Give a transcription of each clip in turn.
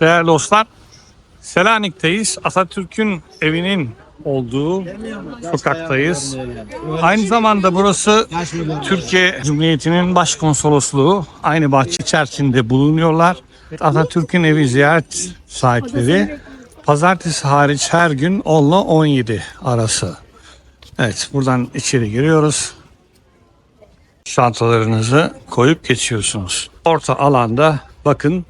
Değerli dostlar, Selanik'teyiz. Atatürk'ün evinin olduğu sokaktayız. Aynı zamanda burası Türkiye Cumhuriyeti'nin başkonsolosluğu. Aynı bahçe içerisinde bulunuyorlar. Atatürk'ün evi ziyaret sahipleri pazartesi hariç her gün 10 ile 17 arası. Evet buradan içeri giriyoruz. Çantalarınızı koyup geçiyorsunuz. Orta alanda bakın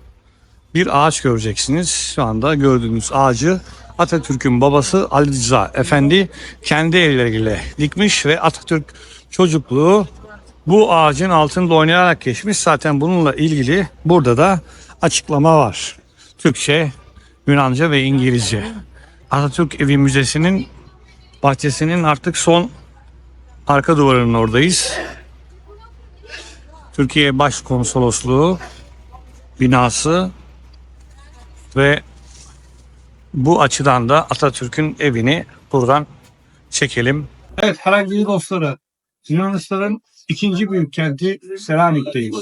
bir ağaç göreceksiniz. Şu anda gördüğünüz ağacı Atatürk'ün babası Ali Rıza Efendi kendi elleriyle dikmiş ve Atatürk çocukluğu bu ağacın altında oynayarak geçmiş. Zaten bununla ilgili burada da açıklama var. Türkçe, Yunanca ve İngilizce. Atatürk Evi Müzesi'nin bahçesinin artık son arka duvarının oradayız. Türkiye Başkonsolosluğu binası ve bu açıdan da Atatürk'ün evini buradan çekelim. Evet herhangi dostları Yunanistan'ın ikinci büyük kenti Selanik'teyiz.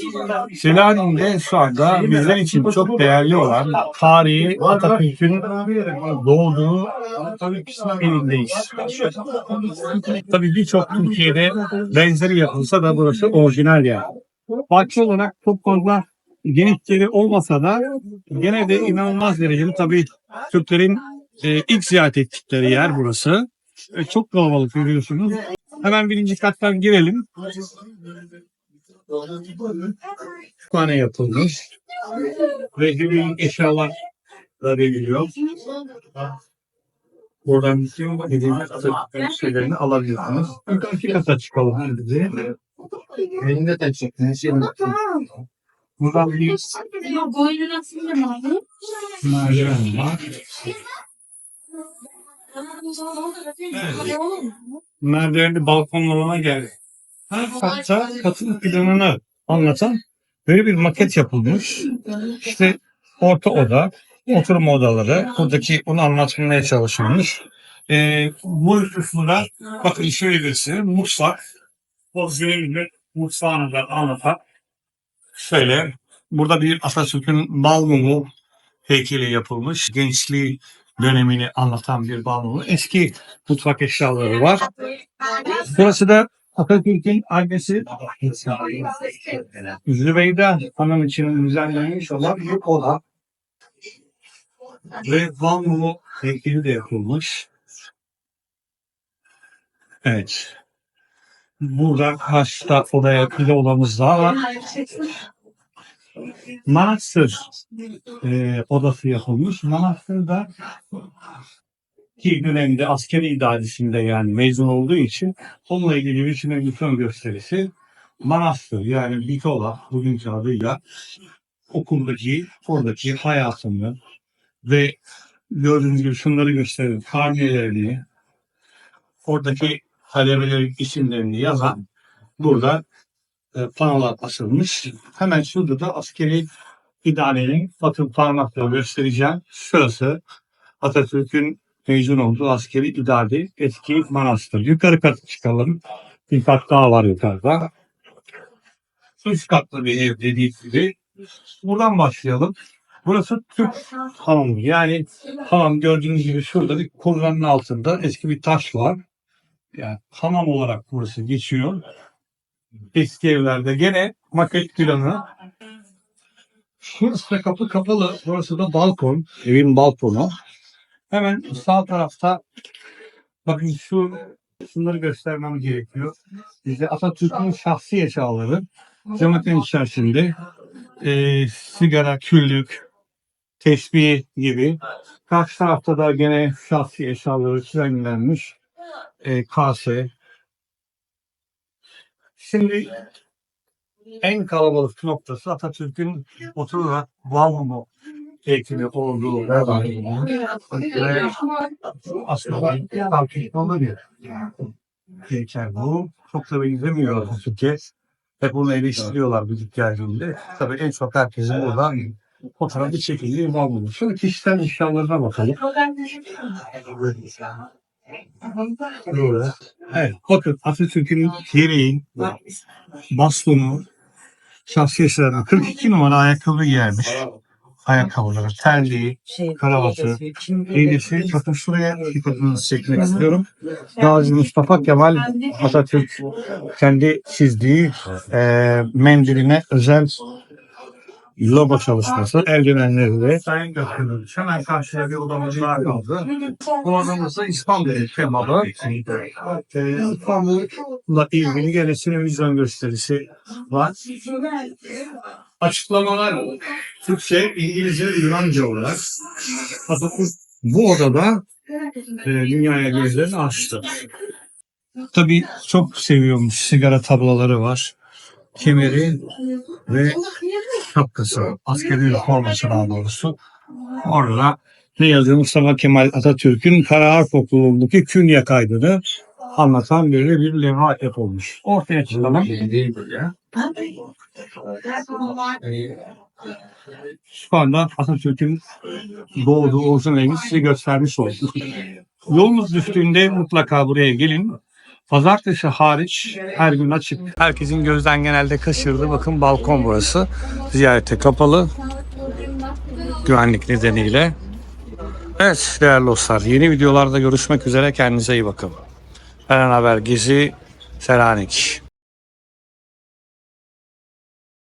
Selanik'te şu anda bizler için çok değerli olan tarihi Atatürk'ün doğduğu evindeyiz. Tabii birçok Türkiye'de benzeri yapılsa da burası orijinal yer. Bahçe olarak çok fazla genişleri olmasa da gene de inanılmaz derecede tabii Türklerin e, ilk ziyaret ettikleri yer burası. E, çok kalabalık görüyorsunuz. Hemen birinci kattan girelim. Kütüphane yapılmış. Ve hediyelik eşyalar da veriliyor. Buradan hediyelik Atatürk'ün şeylerini alabilirsiniz. Yukarıki kata çıkalım. Elinde taşacak. Ne şey Buradan bir Boynuna abi. merdiven var. merdivenli balkonlarına geldi. Her katta katın planını anlatan böyle bir maket yapılmış. İşte orta oda, oturma odaları, buradaki onu anlatmaya çalışılmış. Ee, bu kısmında bakın şöyle birisi mutfak, pozisyonel mutfağını da anlatan şöyle burada bir Atatürk'ün bal mumu heykeli yapılmış. Gençliği dönemini anlatan bir bal mumu. Eski mutfak eşyaları var. Burası da Atatürk'ün annesi Zübeyde Hanım için düzenlenmiş olan bir oda. Ve Van Mumu heykeli de yapılmış. Evet. Burada karşıda odaya bir odamız daha var. Manastır e, odası yapılmış. Manastırda ki dönemde askeri idaresinde yani mezun olduğu için onunla ilgili bir sinema gösterisi manastır yani Bitola bugünkü adıyla okuldaki oradaki hayatını ve gördüğünüz gibi şunları gösterir karnelerini oradaki talebelerin isimlerini yazan burada e, panolar asılmış. Hemen şurada da askeri idarenin bakın parmakla göstereceğim. Şurası Atatürk'ün mezun olduğu askeri idare eski manastır. Yukarı katı çıkalım. Bir kat daha var yukarıda. Üç katlı bir ev dediği gibi. Buradan başlayalım. Burası Türk hamamı. Yani hamam gördüğünüz gibi şurada bir kurganın altında eski bir taş var. Yani hamam olarak burası geçiyor. Eski evlerde gene maket planı. Şurası da kapı kapalı. Burası da balkon. Evin balkonu. Hemen sağ tarafta bakın şu şunları göstermem gerekiyor. Bize Atatürk'ün şahsi eşyaları cematin içerisinde e, sigara, küllük, tesbih gibi. Karşı tarafta da gene şahsi eşyaları düzenlenmiş. E, kase. Şimdi en kalabalık noktası Atatürk'ün oturarak Valmumu heykeli olduğu ve aslında tartışmalı bir heykel bu. Çok da benzemiyor Atatürk'e. Hep bunu eleştiriyorlar bu geldiğinde. Tabii en çok herkesin burada fotoğrafı çekildiği Valmumu. Şimdi kişisel eşyalarına bakalım. Böyle. Evet, bakın Atatürk'ün yeleği, bastonu, şahsi eserlerine 42 numara ayakkabı giyermiş. ayakkabıları, terliği, karavatı, iğnesi. Bakın şuraya dikkatinizi çekmek istiyorum. Gazi Mustafa Kemal Atatürk kendi çizdiği e, mendiline özel logo çalışması. Eldivenleri de Sayın Gökhan'ın hemen karşıya bir odamız daha kaldı. Bu odamızda İstanbul temalı. İstanbul'la ilgili gene televizyon gösterisi var. Açıklamalar Türkçe, İngilizce, Yunanca olarak. Atatürk bu odada e, dünyaya gözlerini açtı. Tabii çok seviyormuş. Sigara tabloları var. Kemeri ve şapkası. Askeri forması daha doğrusu. Orada ne yazıyor? Mustafa Kemal Atatürk'ün Kara Harp Okulu'ndaki künye kaydını anlatan böyle bir levha yapılmış. Ortaya çıkalım. Ya. Şu anda Atatürk'ün doğduğu orijinal evini size göstermiş olduk. Yolunuz düştüğünde mutlaka buraya gelin. Pazartesi hariç her gün açık. Herkesin gözden genelde kaçırdığı bakın balkon burası. Ziyarete kapalı. Güvenlik nedeniyle. Evet değerli dostlar yeni videolarda görüşmek üzere kendinize iyi bakın. Eren Haber Gezi Selanik.